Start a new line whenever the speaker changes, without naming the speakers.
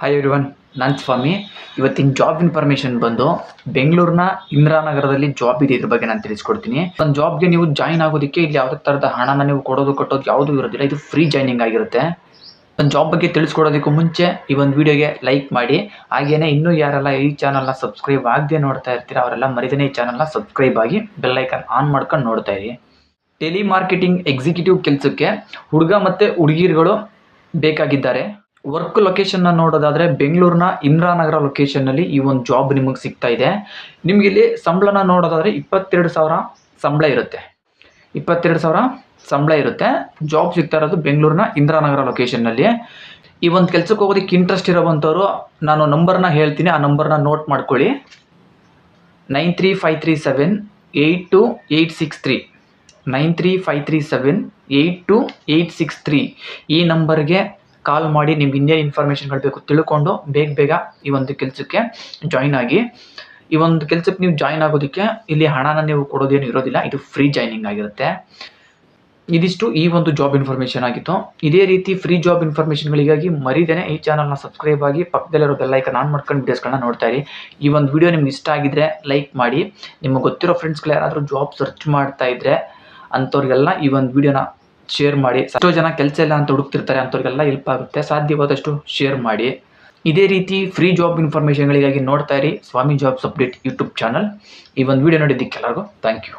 Hi everyone ನಾನು ಸ್ವಾಮಿ ಇವತ್ತಿನ job information ಬಂದು ಬೆಂಗಳೂರಿನ ಇಂದ್ರಾನಗರದಲ್ಲಿ ಜಾಬ್ ಇದೆ ಇದ್ರ ಬಗ್ಗೆ ನಾನು ತಿಳಿಸ್ಕೊಡ್ತೀನಿ. ಒಂದು ಜಾಬ್ಗೆ ನೀವು ಜಾಯಿನ್ ಆಗೋದಕ್ಕೆ ಇಲ್ಲಿ ಯಾವುದೇ ಥರದ ಹಣನ ನೀವು ಕೊಡೋದು ಕಟ್ಟೋದು ಯಾವುದೂ ಇರೋದಿಲ್ಲ, ಇದು ಫ್ರೀ ಜಾಯ್ನಿಂಗ್ ಆಗಿರುತ್ತೆ. ಒಂದು ಜಾಬ್ ಬಗ್ಗೆ ತಿಳಿಸ್ಕೊಡೋದಕ್ಕೂ ಮುಂಚೆ ಈ ಒಂದು ವಿಡಿಯೋಗೆ ಲೈಕ್ ಮಾಡಿ. ಹಾಗೆಯೇ ಇನ್ನೂ ಯಾರೆಲ್ಲ ಈ ಚಾನಲ್ನ ಸಬ್ಸ್ಕ್ರೈಬ್ ಆಗದೆ ನೋಡ್ತಾ ಇರ್ತೀರ, ಅವರೆಲ್ಲ ಮರಿದನೇ ಈ ಚಾನಲ್ನ ಸಬ್ಸ್ಕ್ರೈಬ್ ಆಗಿ ಬೆಲ್ಲೈಕನ್ ಆನ್ ಮಾಡ್ಕೊಂಡು ನೋಡ್ತಾ ಇರಿ. ಟೆಲಿ ಮಾರ್ಕೆಟಿಂಗ್ ಎಕ್ಸಿಕ್ಯೂಟಿವ್ ಕೆಲಸಕ್ಕೆ ಹುಡುಗ ಮತ್ತು ಹುಡುಗಿರುಗಳು ಬೇಕಾಗಿದ್ದಾರೆ. ವರ್ಕ್ ಲೊಕೇಶನ್ನ ನೋಡೋದಾದರೆ ಬೆಂಗಳೂರಿನ ಇಂದಿರಾನಗರ ಲೊಕೇಶನ್ನಲ್ಲಿ ಈ ಒಂದು ಜಾಬ್ ನಿಮಗೆ ಸಿಗ್ತಾ ಇದೆ. ನಿಮ್ಗೆ ಇಲ್ಲಿ ಸಂಬಳನ ನೋಡೋದಾದರೆ ಇಪ್ಪತ್ತೆರಡು ಸಾವಿರ ಸಂಬಳ ಇರುತ್ತೆ. ಇಪ್ಪತ್ತೆರಡು ಸಾವಿರ ಸಂಬಳ ಇರುತ್ತೆ. ಜಾಬ್ ಸಿಗ್ತಾ ಇರೋದು ಬೆಂಗಳೂರಿನ ಇಂದಿರಾನಗರ ಲೊಕೇಶನ್ನಲ್ಲಿ ಈ ಒಂದು ಕೆಲಸಕ್ಕೆ ಹೋಗೋದಕ್ಕೆ ಇಂಟ್ರೆಸ್ಟ್ ಇರೋವಂಥವ್ರು, ನಾನು ನಂಬರ್ನ ಹೇಳ್ತೀನಿ, ಆ ನಂಬರ್ನ ನೋಟ್ ಮಾಡ್ಕೊಳ್ಳಿ. Nine three five three seven eight two eight six three. Nine three five three seven eight two eight six three. ಈ ನಂಬರ್ಗೆ ಕಾಲ್ ಮಾಡಿ ನಿಮ್ಗೆ ಇನ್ನೇನು ಇನ್ಫಾರ್ಮೇಷನ್ಗಳು ಬೇಕು ತಿಳ್ಕೊಂಡು ಬೇಗ ಬೇಗ ಈ ಒಂದು ಕೆಲಸಕ್ಕೆ ಜಾಯಿನ್ ಆಗಿ. ಈ ಒಂದು ಕೆಲಸಕ್ಕೆ ನೀವು ಜಾಯಿನ್ ಆಗೋದಕ್ಕೆ ಇಲ್ಲಿ ಹಣನ ನೀವು ಕೊಡೋದೇನು ಇರೋದಿಲ್ಲ, ಇದು ಫ್ರೀ ಜಾಯ್ನಿಂಗ್ ಆಗಿರುತ್ತೆ. ಇದಿಷ್ಟು ಈ ಒಂದು ಜಾಬ್ ಇನ್ಫಾರ್ಮೇಷನ್ ಆಗಿತ್ತು. ಇದೇ ರೀತಿ ಫ್ರೀ ಜಾಬ್ ಇನ್ಫಾರ್ಮೇಷನ್ಗಳಿಗಾಗಿ ಮರಿದೇನೆ ಈ ಚಾನಲ್ನ ಸಬ್ಸ್ಕ್ರೈಬ್ ಆಗಿ ಪಕ್ಕದಲ್ಲಿರೋ ಬೆಲ್ಲೈಕನ್ ಆನ್ ಮಾಡ್ಕೊಂಡು ವೀಡಿಯೋಸ್ಗಳನ್ನ ನೋಡ್ತಾ ಇರಿ. ಈ ಒಂದು ವಿಡಿಯೋ ನಿಮ್ಗೆ ಇಷ್ಟ ಆಗಿದ್ರೆ ಲೈಕ್ ಮಾಡಿ. ನಿಮಗೆ ಗೊತ್ತಿರೋ ಫ್ರೆಂಡ್ಸ್ಗಳು ಯಾರಾದರೂ ಜಾಬ್ ಸರ್ಚ್ ಮಾಡ್ತಾ ಇದ್ರೆ ಅಂಥವ್ರಿಗೆಲ್ಲ ಈ ಒಂದು ವಿಡಿಯೋನ ಶೇರ್ ಮಾಡಿ. ಎಷ್ಟೋ ಜನ ಕೆಲಸ ಇಲ್ಲ ಅಂತ ಹುಡುಕ್ತಿರ್ತಾರೆ, ಅಂಥವ್ರಿಗೆಲ್ಲ ಹೆಲ್ಪ್ ಆಗುತ್ತೆ. ಸಾಧ್ಯವಾದಷ್ಟು ಶೇರ್ ಮಾಡಿ. ಇದೇ ರೀತಿ ಫ್ರೀ ಜಾಬ್ ಇನ್ಫಾರ್ಮೇಷನ್ಗಳಿಗಾಗಿ ನೋಡ್ತಾ ಇರಿ. Swami jobs update YouTube channel ಈ ಒಂದು ವಿಡಿಯೋ ನೋಡಿದ್ದಕ್ಕೆಲ್ಲರಿಗೂ ಥ್ಯಾಂಕ್ ಯು